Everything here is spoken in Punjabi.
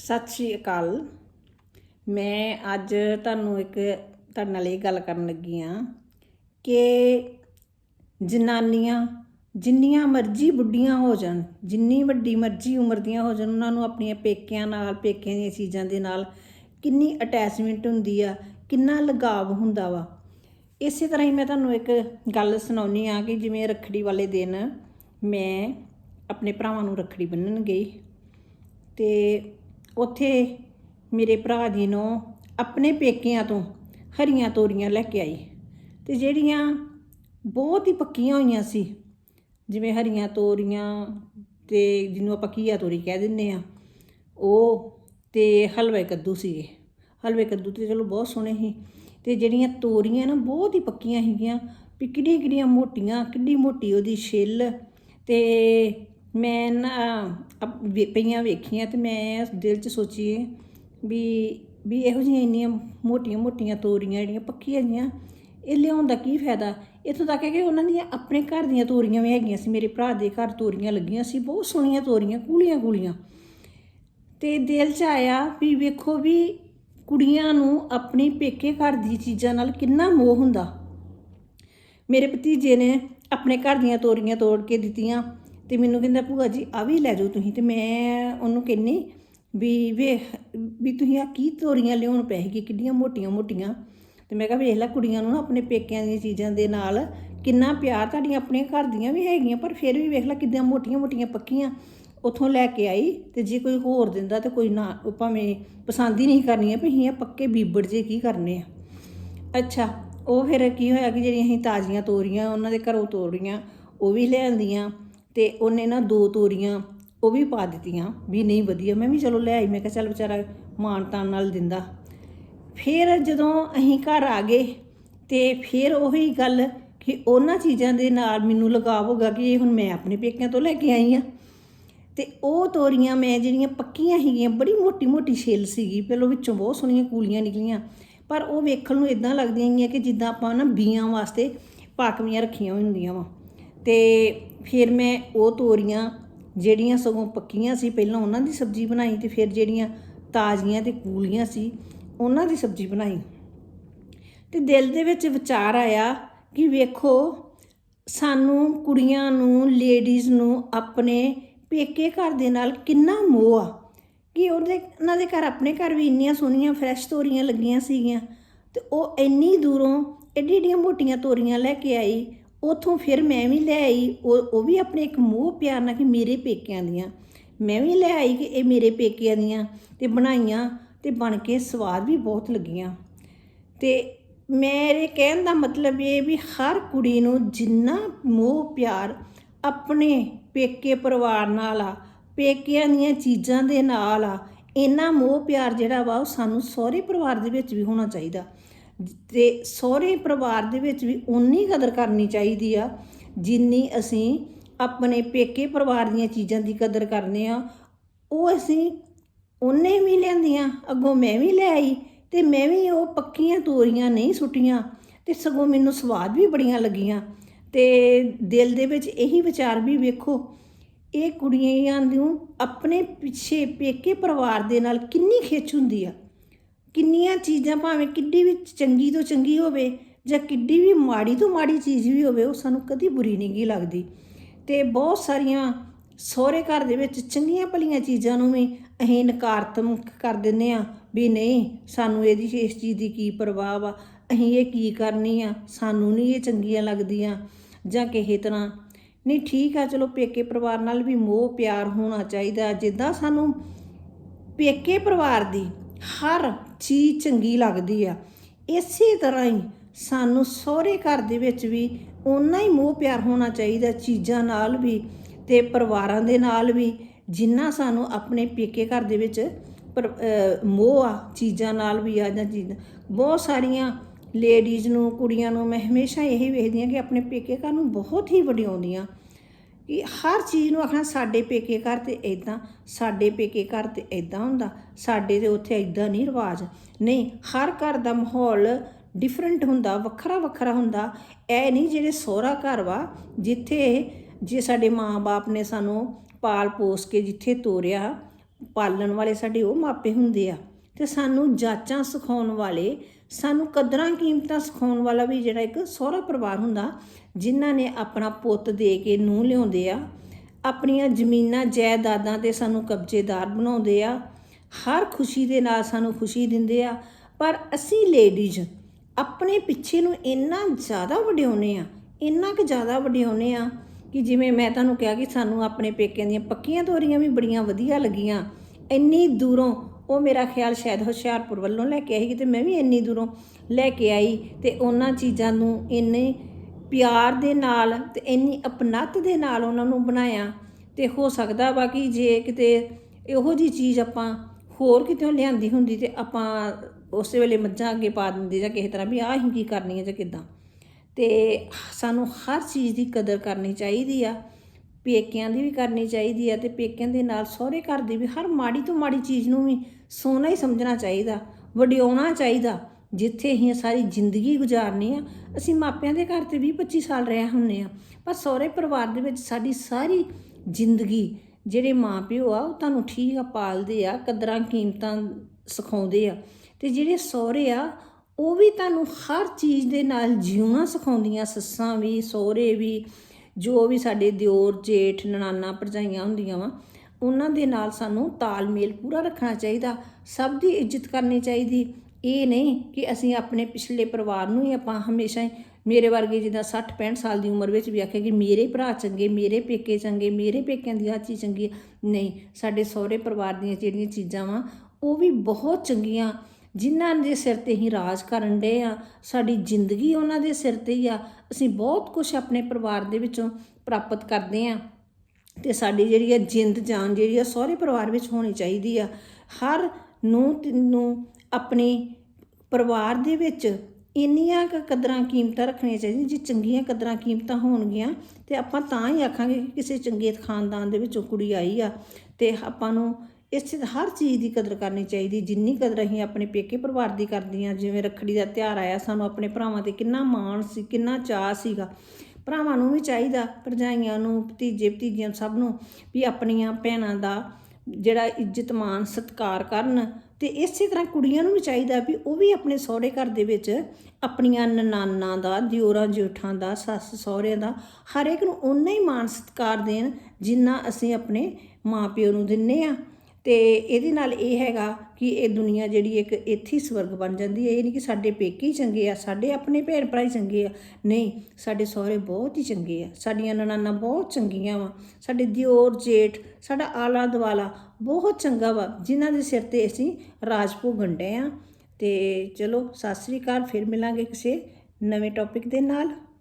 ਸਤਿ ਸ਼੍ਰੀ ਅਕਾਲ। ਮੈਂ ਅੱਜ ਤੁਹਾਨੂੰ ਇੱਕ ਤੁਹਾਡੇ ਨਾਲ ਇਹ ਗੱਲ ਕਰਨ ਲੱਗੀ ਆ ਕਿ ਜਨਾਨੀਆਂ ਜਿੰਨੀਆਂ ਮਰਜ਼ੀ ਬੁੱਢੀਆਂ ਹੋ ਜਾਣ, ਜਿੰਨੀ ਵੱਡੀ ਮਰਜ਼ੀ ਉਮਰ ਦੀਆਂ ਹੋ ਜਾਣ, ਉਹਨਾਂ ਨੂੰ ਆਪਣੀਆਂ ਪੇਕਿਆਂ ਨਾਲ, ਪੇਕਿਆਂ ਦੀਆਂ ਚੀਜ਼ਾਂ ਦੇ ਨਾਲ ਕਿੰਨੀ ਅਟੈਚਮੈਂਟ ਹੁੰਦੀ ਆ, ਕਿੰਨਾ ਲਗਾਵ ਹੁੰਦਾ ਵਾ। ਇਸੇ ਤਰ੍ਹਾਂ ਹੀ ਮੈਂ ਤੁਹਾਨੂੰ ਇੱਕ ਗੱਲ ਸੁਣਾਉਣੀ ਆ ਕਿ ਜਿਵੇਂ ਰੱਖੜੀ ਵਾਲੇ ਦਿਨ ਮੈਂ ਆਪਣੇ ਭਰਾਵਾਂ ਨੂੰ ਰੱਖੜੀ ਬੰਨ੍ਹਣ ਗਈ ਤੇ ਉੱਥੇ ਮੇਰੇ ਭਰਾ ਜੀ ਨੂੰ ਆਪਣੇ ਪੇਕਿਆਂ ਤੋਂ ਹਰੀਆਂ ਤੋਰੀਆਂ ਲੈ ਕੇ ਆਈ ਤੇ ਜਿਹੜੀਆਂ ਬਹੁਤ ਹੀ ਪੱਕੀਆਂ ਹੋਈਆਂ ਸੀ, ਜਿਵੇਂ ਹਰੀਆਂ ਤੋਰੀਆਂ ਤੇ ਜਿਹਨੂੰ ਆਪਾਂ ਘੀਆ ਤੋਰੀ ਕਹਿ ਦਿੰਦੇ ਆ ਉਹ ਤੇ ਹਲਵੇ ਕੱਦੂ ਸੀਗੇ। ਹਲਵੇ ਕੱਦੂ ਤੇ ਚਲੋ ਬਹੁਤ ਸੋਹਣੇ ਸੀ ਤੇ ਜਿਹੜੀਆਂ ਤੋਰੀਆਂ ਨਾ ਬਹੁਤ ਹੀ ਪੱਕੀਆਂ ਸੀਗੀਆਂ ਵੀ ਕਿੱਡੀਆਂ ਕਿੱਡੀਆਂ ਮੋਟੀਆਂ, ਕਿੱਡੀ ਮੋਟੀ ਉਹਦੀ ਛਿੱਲ ਤੇ ਮੈਂ ਨਾ ਪਈਆਂ ਵੇਖੀਆਂ ਤੇ ਮੈਂ ਦਿਲ 'ਚ ਸੋਚੀ ਵੀ ਵੀ ਇਹੋ ਜਿਹੀਆਂ ਇੰਨੀਆਂ ਮੋਟੀਆਂ ਮੋਟੀਆਂ ਤੋਰੀਆਂ ਜਿਹੜੀਆਂ ਪੱਕੀਆਂ ਜੀਆਂ, ਇਹ ਲਿਆਉਣ ਦਾ ਕੀ ਫਾਇਦਾ? ਇੱਥੋਂ ਤੱਕ ਕਿ ਉਹਨਾਂ ਦੀਆਂ ਆਪਣੇ ਘਰ ਦੀਆਂ ਤੋਰੀਆਂ ਵੀ ਹੈਗੀਆਂ ਸੀ, ਮੇਰੇ ਭਰਾ ਦੇ ਘਰ ਤੋਰੀਆਂ ਲੱਗੀਆਂ ਸੀ, ਬਹੁਤ ਸੋਹਣੀਆਂ ਤੋਰੀਆਂ, ਕੂਲੀਆਂ ਕੂਲੀਆਂ। ਤੇ ਦਿਲ 'ਚ ਆਇਆ ਵੀ ਵੇਖੋ ਵੀ ਕੁੜੀਆਂ ਨੂੰ ਆਪਣੀ ਪੇਕੇ ਘਰ ਦੀ ਚੀਜ਼ਾਂ ਨਾਲ ਕਿੰਨਾ ਮੋਹ ਹੁੰਦਾ। ਮੇਰੇ ਭਤੀਜੇ ਨੇ ਆਪਣੇ ਘਰ ਦੀਆਂ ਤੋਰੀਆਂ ਤੋੜ ਕੇ ਦਿੱਤੀਆਂ। ਤੇ ਮੈਨੂੰ ਕਹਿੰਦਾ, ਭੂਆ ਜੀ ਆ ਵੀ ਲੈ ਜਾਓ ਤੁਸੀਂ। ਤੇ ਮੈਂ ਉਹਨੂੰ ਕਹਿੰਨੀ ਵੀ ਵੇਖ, ਵੀ ਤੁਸੀਂ ਆ ਕੀ ਤੋਰੀਆਂ ਲਿਆਉਣ ਪਏ ਕਿ ਕਿੱਡੀਆਂ ਮੋਟੀਆਂ ਮੋਟੀਆਂ। ਤੇ ਮੈਂ ਕਿਹਾ, ਵੇਖ ਲੈ ਕੁੜੀਆਂ ਨੂੰ ਨਾ ਆਪਣੇ ਪੇਕਿਆਂ ਦੀਆਂ ਚੀਜ਼ਾਂ ਦੇ ਨਾਲ ਕਿੰਨਾ ਪਿਆਰ ਤੁਹਾਡੀਆਂ ਆਪਣੀਆਂ ਘਰ ਦੀਆਂ ਵੀ ਹੈਗੀਆਂ, ਪਰ ਫਿਰ ਵੀ ਵੇਖ ਲੈ ਕਿੱਦਾਂ ਮੋਟੀਆਂ ਮੋਟੀਆਂ ਪੱਕੀਆਂ। ਉਥੋਂ ਲੈ ਕੇ ਆਈ ਤੇ ਜੇ ਕੋਈ ਹੋਰ ਦਿੰਦਾ ਤੇ ਕੋਈ ਨਾ, ਉਹ ਭਾਵੇਂ ਪਸੰਦ ਹੀ ਨਹੀਂ ਕਰਨੀਆਂ, ਵੀ ਅਸੀਂ ਇਹ ਪੱਕੇ ਬੀਬੜ ਜੇ ਕੀ ਕਰਨੇ ਆ। ਅੱਛਾ, ਉਹ ਫਿਰ ਕੀ ਹੋਇਆ ਕਿ ਜਿਹੜੀਆਂ ਅਸੀਂ ਤਾਜ਼ੀਆਂ ਤੋਰੀਆਂ, ਉਹਨਾਂ ਦੇ ਘਰੋਂ ਤੋਰੀਆਂ, ਉਹ ਵੀ ਲਿਆਂਦੀਆਂ ਅਤੇ ਉਹਨੇ ਨਾ ਦੋ ਤੋਰੀਆਂ ਉਹ ਵੀ ਪਾ ਦਿੱਤੀਆਂ ਵੀ ਨਹੀਂ ਵਧੀਆ। ਮੈਂ ਵੀ ਚਲੋ ਲੈ ਆਈ, ਮੈਂ ਕਿਹਾ ਚੱਲ ਵਿਚਾਰਾ ਮਾਣ ਤਾਣ ਨਾਲ ਦਿੰਦਾ। ਫਿਰ ਜਦੋਂ ਅਸੀਂ ਘਰ ਆ ਗਏ ਤੇ ਫਿਰ ਉਹੀ ਗੱਲ ਕਿ ਉਹਨਾਂ ਚੀਜ਼ਾਂ ਦੇ ਨਾਲ ਮੈਨੂੰ ਲਗਾਵ ਹੋਗਾ ਕਿ ਇਹ ਹੁਣ ਮੈਂ ਆਪਣੇ ਪੇਕਿਆਂ ਤੋਂ ਲੈ ਕੇ ਆਈ ਆ ਤੇ ਉਹ ਤੋਰੀਆਂ ਮੈਂ ਜਿਹੜੀਆਂ ਪੱਕੀਆਂ ਸੀਗੀਆਂ, ਬੜੀ ਮੋਟੀ ਮੋਟੀ ਛਿੱਲ ਸੀਗੀ, ਪਹਿਲੋਂ ਵਿੱਚੋਂ ਬਹੁਤ ਸੋਹਣੀਆਂ ਕੂਲੀਆਂ ਨਿਕਲੀਆਂ, ਪਰ ਉਹ ਵੇਖਣ ਨੂੰ ਇਦਾਂ ਲੱਗਦੀਆਂ ਗਈਆਂ ਕਿ ਜਿੱਦਾਂ ਆਪਾਂ ਨਾ ਬੀਆਂ ਵਾਸਤੇ ਪਾਕਵੀਆਂ ਰੱਖੀਆਂ ਹੁੰਦੀਆਂ ਵਾ। ਤੇ ਫਿਰ ਮੈਂ ਉਹ ਤੋਰੀਆਂ ਜਿਹੜੀਆਂ ਸਗੋਂ ਪੱਕੀਆਂ ਸੀ, ਪਹਿਲਾਂ ਉਹਨਾਂ ਦੀ ਸਬਜ਼ੀ ਬਣਾਈ ਤੇ ਫਿਰ ਜਿਹੜੀਆਂ ਤਾਜ਼ੀਆਂ ਤੇ ਕੂਲੀਆਂ ਸੀ, ਉਹਨਾਂ ਦੀ ਸਬਜ਼ੀ ਬਣਾਈ। ਤੇ ਦਿਲ ਦੇ ਵਿੱਚ ਵਿਚਾਰ ਆਇਆ ਕਿ ਵੇਖੋ, ਸਾਨੂੰ ਕੁੜੀਆਂ ਨੂੰ ਲੇਡੀਜ਼ ਨੂੰ ਆਪਣੇ ਪੇਕੇ ਘਰ ਦੇ ਨਾਲ ਕਿੰਨਾ ਮੋਹ ਆ ਕਿ ਉਹਦੇ, ਉਹਨਾਂ ਦੇ ਘਰ ਆਪਣੇ ਘਰ ਵੀ ਇੰਨੀਆਂ ਸੋਹਣੀਆਂ ਫਰੈਸ਼ ਤੋਰੀਆਂ ਲੱਗੀਆਂ ਸੀਗੀਆਂ ਤੇ ਉਹ ਇੰਨੀ ਦੂਰੋਂ ਐਡੀ ਐਡੀਆਂ ਮੋਟੀਆਂ ਤੋਰੀਆਂ ਲੈ ਕੇ ਆਈ ਉਥੋਂ ਫਿਰ ਮੈਂ ਵੀ ਲੈ ਆਈ, ਉਹ ਉਹ ਵੀ ਆਪਣੇ ਇੱਕ ਮੋਹ ਪਿਆਰ ਨਾਲ ਕਿ ਮੇਰੇ ਪੇਕਿਆਂ ਦੀਆਂ। ਮੈਂ ਵੀ ਲੈ ਆਈ ਕਿ ਇਹ ਮੇਰੇ ਪੇਕਿਆਂ ਦੀਆਂ ਤੇ ਬਣਾਈਆਂ ਤੇ ਬਣ ਕੇ ਸਵਾਦ ਵੀ ਬਹੁਤ ਲੱਗੀਆਂ। ਤੇ ਮੇਰੇ ਕਹਿਣ ਦਾ ਮਤਲਬ ਇਹ ਵੀ ਹਰ ਕੁੜੀ ਨੂੰ ਜਿੰਨਾ ਮੋਹ, ਪਿਆਰ ਆਪਣੇ ਪੇਕੇ ਪਰਿਵਾਰ ਨਾਲ ਆ, ਪੇਕਿਆਂ ਦੀਆਂ ਚੀਜ਼ਾਂ ਦੇ ਨਾਲ ਆ, ਇੰਨਾ ਮੋਹ, ਪਿਆਰ ਜਿਹੜਾ ਵਾ ਉਹ ਸਾਨੂੰ ਸਹੁਰੇ ਪਰਿਵਾਰ ਦੇ ਵਿੱਚ ਵੀ ਹੋਣਾ ਚਾਹੀਦਾ। ਤੇ ਸਹੁਰੇ ਪਰਿਵਾਰ ਦੇ ਵਿੱਚ ਵੀ ਉਨੀ ਕਦਰ ਕਰਨੀ ਚਾਹੀਦੀ ਆ, ਜਿੰਨੀ ਅਸੀਂ ਆਪਣੇ ਪੇਕੇ ਪਰਿਵਾਰ ਦੀਆਂ ਚੀਜ਼ਾਂ ਦੀ ਕਦਰ ਕਰਨੇ ਆ। ਉਹ ਅਸੀਂ ਉਹਨੇ ਵੀ ਲਿਆਂਦੀਆਂ, ਅੱਗੋਂ ਮੈਂ ਵੀ ਲੈ ਆਈ ਤੇ ਮੈਂ ਵੀ ਉਹ ਪੱਕੀਆਂ ਤੋਰੀਆਂ ਨਹੀਂ ਸੁੱਟੀਆਂ ਤੇ ਸਗੋਂ ਮੈਨੂੰ ਸਵਾਦ ਵੀ ਬੜੀਆਂ ਲੱਗੀਆਂ। ਤੇ ਦਿਲ ਦੇ ਵਿੱਚ ਇਹੀ ਵਿਚਾਰ ਵੀ ਵੇਖੋ, ਇਹ ਕੁੜੀਆਂ ਨੂੰ ਆਪਣੇ ਪਿੱਛੇ ਪੇਕੇ ਪਰਿਵਾਰ ਦੇ ਨਾਲ ਕਿੰਨੀ ਖਿੱਚ ਹੁੰਦੀ ਆ। ਕਿੰਨੀਆਂ ਚੀਜ਼ਾਂ ਭਾਵੇਂ ਕਿੱਡੀ ਵੀ ਚੰਗੀ ਤੋਂ ਚੰਗੀ ਹੋਵੇ ਜਾਂ ਕਿੱਡੀ ਵੀ ਮਾੜੀ ਤੋਂ ਮਾੜੀ ਚੀਜ਼ ਵੀ ਹੋਵੇ, ਉਹ ਸਾਨੂੰ ਕਦੀ ਬੁਰੀ ਨਹੀਂ ਗੀ ਲੱਗਦੀ। ਤੇ ਬਹੁਤ ਸਾਰੀਆਂ ਸਹੁਰੇ ਘਰ ਦੇ ਵਿੱਚ ਚੰਗੀਆਂ ਭਲੀਆਂ ਚੀਜ਼ਾਂ ਨੂੰ ਵੀ ਅਸੀਂ ਨਕਾਰਤਮਕ ਕਰ ਦਿੰਦੇ ਆ ਵੀ ਨਹੀਂ, ਸਾਨੂੰ ਇਹਦੀ, ਇਸ ਚੀਜ਼ ਦੀ ਕੀ ਪ੍ਰਭਾਵ ਆ ਅਸੀਂ ਇਹ ਕੀ ਕਰਨੀ ਆ, ਸਾਨੂੰ ਨਹੀਂ ਇਹ ਚੰਗੀਆਂ ਲੱਗਦੀਆਂ ਜਾਂ ਕਿਸੇ ਤਰ੍ਹਾਂ। ਨਹੀਂ, ਠੀਕ ਆ, ਚਲੋ ਪੇਕੇ ਪਰਿਵਾਰ ਨਾਲ ਵੀ ਮੋਹ ਪਿਆਰ ਹੋਣਾ ਚਾਹੀਦਾ, ਜਿੱਦਾਂ ਸਾਨੂੰ ਪੇਕੇ ਪਰਿਵਾਰ ਦੀ ਹਰ ਚੀਜ਼ ਚੰਗੀ ਲੱਗਦੀ ਆ। ਇਸੇ ਤਰ੍ਹਾਂ ਹੀ ਸਾਨੂੰ ਸਹੁਰੇ ਘਰ ਦੇ ਵਿੱਚ ਵੀ ਓਨਾ ਹੀ ਮੋਹ ਪਿਆਰ ਹੋਣਾ ਚਾਹੀਦਾ ਚੀਜ਼ਾਂ ਨਾਲ ਵੀ ਤੇ ਪਰਿਵਾਰਾਂ ਦੇ ਨਾਲ ਵੀ, ਜਿੰਨਾ ਸਾਨੂੰ ਆਪਣੇ ਪੇਕੇ ਘਰ ਦੇ ਵਿੱਚ ਪਰ ਮੋਹ ਆ ਚੀਜ਼ਾਂ ਨਾਲ ਵੀ ਆ ਜਾਂ ਚੀਜ਼ਾਂ ਬਹੁਤ ਸਾਰੀਆਂ ਲੇਡੀਜ਼ ਨੂੰ, ਕੁੜੀਆਂ ਨੂੰ ਮੈਂ ਹਮੇਸ਼ਾ ਇਹੀ ਵੇਖਦੀ ਹਾਂ ਕਿ ਆਪਣੇ ਪੇਕੇ ਘਰ ਨੂੰ ਬਹੁਤ ਹੀ ਵਡਿਆਉਂਦੀਆਂ। ਕਿ ਹਰ ਚੀਜ਼ ਨੂੰ ਆਖਣਾ ਸਾਡੇ ਪੇਕੇ ਘਰ ਤੇ ਇਦਾਂ ਸਾਡੇ ਪੇਕੇ ਘਰ ਤੇ ਇਦਾਂ ਹੁੰਦਾ, ਸਾਡੇ ਤੇ ਉੱਥੇ ਇਦਾਂ ਨਹੀਂ ਰਿਵਾਜ। ਨਹੀਂ, ਹਰ ਘਰ ਦਾ ਮਾਹੌਲ ਡਿਫਰੈਂਟ ਹੁੰਦਾ, ਵੱਖਰਾ ਵੱਖਰਾ ਹੁੰਦਾ। ਇਹ ਨਹੀਂ ਜਿਹੜੇ ਸਹੁਰਾ ਘਰ ਵਾ, ਜਿੱਥੇ ਜੇ ਸਾਡੇ ਮਾਂ-ਬਾਪ ਨੇ ਸਾਨੂੰ ਪਾਲ ਪੋਸ ਕੇ ਜਿੱਥੇ ਤੋਰਿਆ, ਪਾਲਣ ਵਾਲੇ ਸਾਡੇ ਉਹ ਮਾਪੇ ਹੁੰਦੇ ਆ। ਤੇ ਸਾਨੂੰ ਜਾਚਾਂ ਸਿਖਾਉਣ ਵਾਲੇ ਸਾਨੂੰ ਕਦਰਾਂ ਕੀਮਤਾਂ ਸਿਖਾਉਣ ਵਾਲਾ ਵੀ ਜਿਹੜਾ ਇੱਕ ਸਹੁਰਾ ਪਰਿਵਾਰ ਹੁੰਦਾ, ਜਿਨ੍ਹਾਂ ਨੇ ਆਪਣਾ ਪੁੱਤ ਦੇ ਕੇ ਨੂੰ ਲਿਆਉਂਦੇ ਆ, ਆਪਣੀਆਂ ਜ਼ਮੀਨਾਂ, ਜਾਇਦਾਦਾਂ ਤੇ ਸਾਨੂੰ ਕਬਜ਼ੇਦਾਰ ਬਣਾਉਂਦੇ ਆ, ਹਰ ਖੁਸ਼ੀ ਦੇ ਨਾਲ ਸਾਨੂੰ ਖੁਸ਼ੀ ਦਿੰਦੇ ਆ, ਪਰ ਅਸੀਂ ਲੇਡੀਜ਼ ਆਪਣੇ ਪਿੱਛੇ ਨੂੰ ਇੰਨਾ ਜ਼ਿਆਦਾ ਵਡਿਆਉਨੇ ਆ, ਇੰਨਾ ਕਿ ਜ਼ਿਆਦਾ ਵਡਿਆਉਨੇ ਆ ਕਿ ਜਿਵੇਂ ਮੈਂ ਤੁਹਾਨੂੰ ਕਿਹਾ ਕਿ ਸਾਨੂੰ ਆਪਣੇ ਪੇਕਿਆਂ ਦੀਆਂ ਪੱਕੀਆਂ ਤੋਰੀਆਂ ਵੀ ਬੜੀਆਂ ਵਧੀਆ ਲੱਗੀਆਂ, ਇੰਨੀ ਦੂਰੋਂ ਉਹ ਮੇਰਾ ਖਿਆਲ ਸ਼ਾਇਦ ਹੁਸ਼ਿਆਰਪੁਰ ਵੱਲੋਂ ਲੈ ਕੇ ਆਈ ਤੇ ਮੈਂ ਵੀ ਇੰਨੀ ਦੂਰੋਂ ਲੈ ਕੇ ਆਈ ਤੇ ਉਹਨਾਂ ਚੀਜ਼ਾਂ ਨੂੰ ਇੰਨੇ ਪਿਆਰ ਦੇ ਨਾਲ ਤੇ ਇੰਨੀ ਅਪਨੱਤ ਦੇ ਨਾਲ ਉਹਨਾਂ ਨੂੰ ਬਣਾਇਆ ਤੇ ਹੋ ਸਕਦਾ ਵਾ ਕਿ ਜੇ ਕਿਤੇ ਇਹੋ ਜੀ ਚੀਜ਼ ਆਪਾਂ ਹੋਰ ਕਿਤੇ ਲਿਆਂਦੀ ਹੁੰਦੀ ਤੇ ਆਪਾਂ ਉਸੇ ਵੇਲੇ ਮੱਝਾਂ ਅੱਗੇ ਪਾ ਦਿੰਦੇ ਜਾਂ ਕਿਸੇ ਤਰ੍ਹਾਂ ਵੀ ਆਹ ਅਸੀਂ ਕੀ ਕਰਨੀ ਹੈ ਜਾਂ ਕਿਦਾਂ। ਤੇ ਸਾਨੂੰ ਹਰ ਚੀਜ਼ ਦੀ ਕਦਰ ਕਰਨੀ ਚਾਹੀਦੀ ਆ। ਪੇਕਿਆਂ ਦੀ ਵੀ ਕਰਨੀ ਚਾਹੀਦੀ ਆ ਤੇ ਪੇਕਿਆਂ ਦੇ ਨਾਲ ਸਹੁਰੇ ਘਰ ਦੀ ਵੀ ਹਰ ਮਾੜੀ ਤੋਂ ਮਾੜੀ ਚੀਜ਼ ਨੂੰ ਵੀ ਸੋਹਣਾ ਹੀ ਸਮਝਣਾ ਚਾਹੀਦਾ, ਵਡਿਆਉਣਾ ਚਾਹੀਦਾ। ਜਿੱਥੇ ਅਸੀਂ ਸਾਰੀ ਜ਼ਿੰਦਗੀ ਗੁਜ਼ਾਰਨੀ ਆ, ਅਸੀਂ ਮਾਪਿਆਂ ਦੇ ਘਰ ਤੇ 20 25 ਸਾਲ ਰਹਿ ਹੁੰਨੇ ਆ, ਪਰ ਸਹੁਰੇ ਪਰਿਵਾਰ ਦੇ ਵਿੱਚ ਸਾਡੀ ਸਾਰੀ ਜ਼ਿੰਦਗੀ ਜਿਹੜੇ ਮਾਪਿਓ ਆ, ਉਹ ਤੁਹਾਨੂੰ ਠੀਕ ਆ, ਪਾਲਦੇ ਆ, ਕਦਰਾਂ ਕੀਮਤਾਂ ਸਿਖਾਉਂਦੇ ਆ ਤੇ ਜਿਹੜੇ ਸਹੁਰੇ ਆ, ਉਹ ਵੀ ਤੁਹਾਨੂੰ ਹਰ ਚੀਜ਼ ਦੇ ਨਾਲ ਜਿਉਣਾ ਸਿਖਾਉਂਦੀਆਂ, ਸੱਸਾਂ ਵੀ, ਸਹੁਰੇ ਵੀ ਜੋ ਵੀ ਸਾਡੇ ਦਿਓਰ, ਜੇਠ, ਨਨਾਨਾ ਭਰਜਾਈਆਂ ਹੁੰਦੀਆਂ ਵਾ, ਉਹਨਾਂ ਦੇ ਨਾਲ ਸਾਨੂੰ ਤਾਲਮੇਲ ਪੂਰਾ ਰੱਖਣਾ ਚਾਹੀਦਾ, ਸਭ ਦੀ ਇੱਜ਼ਤ ਕਰਨੀ ਚਾਹੀਦੀ। ਇਹ ਨਹੀਂ ਕਿ ਅਸੀਂ ਆਪਣੇ ਪਿਛਲੇ ਪਰਿਵਾਰ ਨੂੰ ਹੀ ਆਪਾਂ ਹਮੇਸ਼ਾ ਹੀ ਮੇਰੇ ਵਰਗੇ ਜਿੱਦਾਂ 60 65 ਸਾਲ ਦੀ ਉਮਰ ਵਿੱਚ ਵੀ ਆਖਿਆ ਕਿ ਮੇਰੇ ਭਰਾ ਚੰਗੇ, ਮੇਰੇ ਪੇਕੇ ਚੰਗੇ, ਮੇਰੇ ਪੇਕਿਆਂ ਦੀ ਆਹ ਚੀਜ਼ ਚੰਗੀ ਨਹੀਂ, ਸਾਡੇ ਸਹੁਰੇ ਪਰਿਵਾਰ ਦੀਆਂ ਜਿਹੜੀਆਂ ਚੀਜ਼ਾਂ ਵਾ, ਉਹ ਵੀ ਬਹੁਤ ਚੰਗੀਆਂ। ਜਿਨ੍ਹਾਂ ਦੇ ਸਿਰ ਤੇ ਹੀ ਰਾਜ ਕਰਨ ਦੇ ਆ ਸਾਡੀ ਜ਼ਿੰਦਗੀ ਉਹਨਾਂ ਦੇ ਸਿਰ ਤੇ ਹੀ ਆ। ਅਸੀਂ ਬਹੁਤ ਕੁਝ ਆਪਣੇ ਪਰਿਵਾਰ ਦੇ ਵਿੱਚੋਂ ਪ੍ਰਾਪਤ ਕਰਦੇ ਆ ਤੇ ਸਾਡੀ ਜਿਹੜੀ ਹੈ ਜਿੰਦ ਜਾਨ ਜਿਹੜੀ ਆ ਸਹੁਰੇ ਪਰਿਵਾਰ ਵਿੱਚ ਹੋਣੀ ਚਾਹੀਦੀ ਆ। ਹਰ ਨੂੰ ਨੂੰ ਆਪਣੀ ਪਰਿਵਾਰ ਦੇ ਵਿੱਚ ਇੰਨੀਆਂ ਕ ਕਦਰਾਂ ਕੀਮਤਾਂ ਰੱਖਣੀਆਂ ਚਾਹੀਦੀਆਂ ਜੇ ਚੰਗੀਆਂ ਕਦਰਾਂ ਕੀਮਤਾਂ ਹੋਣਗੀਆਂ ਤੇ ਆਪਾਂ ਤਾਂ ਹੀ ਆਖਾਂਗੇ ਕਿ ਕਿਸੇ ਚੰਗੇ ਖਾਨਦਾਨ ਦੇ ਵਿੱਚੋਂ ਕੁੜੀ ਆਈ ਆ ਤੇ ਆਪਾਂ ਨੂੰ ਇਸ ਹਰ ਚੀਜ਼ ਦੀ ਕਦਰ ਕਰਨੀ ਚਾਹੀਦੀ, ਜਿੰਨੀ ਕਦਰ ਅਸੀਂ ਆਪਣੇ ਪੇਕੇ ਪਰਿਵਾਰ ਦੀ ਕਰਦੀਆਂ ਜਿਵੇਂ ਰੱਖੜੀ ਦਾ ਤਿਉਹਾਰ ਆਇਆ, ਸਾਨੂੰ ਆਪਣੇ ਭਰਾਵਾਂ ਤੇ ਕਿੰਨਾ ਮਾਣ ਸੀ, ਕਿੰਨਾ ਚਾਅ ਸੀਗਾ। ਭਰਾਵਾਂ ਨੂੰ ਵੀ ਚਾਹੀਦਾ, ਭਰਜਾਈਆਂ ਨੂੰ, ਭਤੀਜੇ, ਭਤੀਜੀਆਂ ਸਭ ਨੂੰ, ਵੀ ਆਪਣੀਆਂ ਭੈਣਾਂ ਦਾ ਜਿਹੜਾ ਇੱਜ਼ਤ, ਮਾਣ, ਸਤਿਕਾਰ ਕਰਨ। ਤੇ ਇਸੇ ਤਰ੍ਹਾਂ ਕੁੜੀਆਂ ਨੂੰ ਵੀ ਚਾਹੀਦਾ ਵੀ ਉਹ ਵੀ ਆਪਣੇ ਸਹੁਰੇ ਘਰ ਦੇ ਵਿੱਚ ਆਪਣੀਆਂ ਨਨਾਨਾਂ ਦਾ, ਦਿਓਰਾਂ, ਜੇਠਾਂ ਦਾ, ਸੱਸ ਸਹੁਰਿਆਂ ਦਾ ਹਰ ਇੱਕ ਨੂੰ ਓਨਾ ਹੀ ਮਾਣ, ਸਤਿਕਾਰ ਦੇਣ ਜਿੰਨਾ ਅਸੀਂ ਆਪਣੇ ਮਾਪਿਓ ਨੂੰ ਦਿੰਨੇ ਆ। ਤੇ ਇਹਦੇ ਨਾਲ ਇਹ ਹੈਗਾ ਕਿ ਇਹ ਦੁਨੀਆ ਜਿਹੜੀ ਇੱਕ ਇੱਥੇ ਸਵਰਗ ਬਣ ਜਾਂਦੀ ਹੈ ਇਹ ਨਹੀਂ ਕਿ ਸਾਡੇ ਪੇਕੇ ਹੀ ਚੰਗੇ ਆ, ਸਾਡੇ ਆਪਣੇ ਭੈਣ ਭਰਾ ਹੀ ਚੰਗੇ ਆ। ਨਹੀਂ, ਸਾਡੇ ਸਹੁਰੇ ਬਹੁਤ ਹੀ ਚੰਗੇ ਆ, ਸਾਡੀਆਂ ਨਨਾਨਾ ਬਹੁਤ ਚੰਗੀਆਂ ਵਾ, ਸਾਡੇ ਦਿਓਰ, ਜੇਠ, ਸਾਡਾ ਆਲਾ ਦੁਆਲਾ ਬਹੁਤ ਚੰਗਾ ਵਾ, ਜਿਨ੍ਹਾਂ ਦੇ ਸਿਰ ਤੇ ਅਸੀਂ ਰਾਜ ਭੋਗਣ ਡਏ ਆ। ਤੇ ਚਲੋ, ਸਤਿ ਸ੍ਰੀ ਅਕਾਲ, ਫਿਰ ਮਿਲਾਂਗੇ ਕਿਸੇ ਨਵੇਂ ਟੌਪਿਕ ਦੇ ਨਾਲ।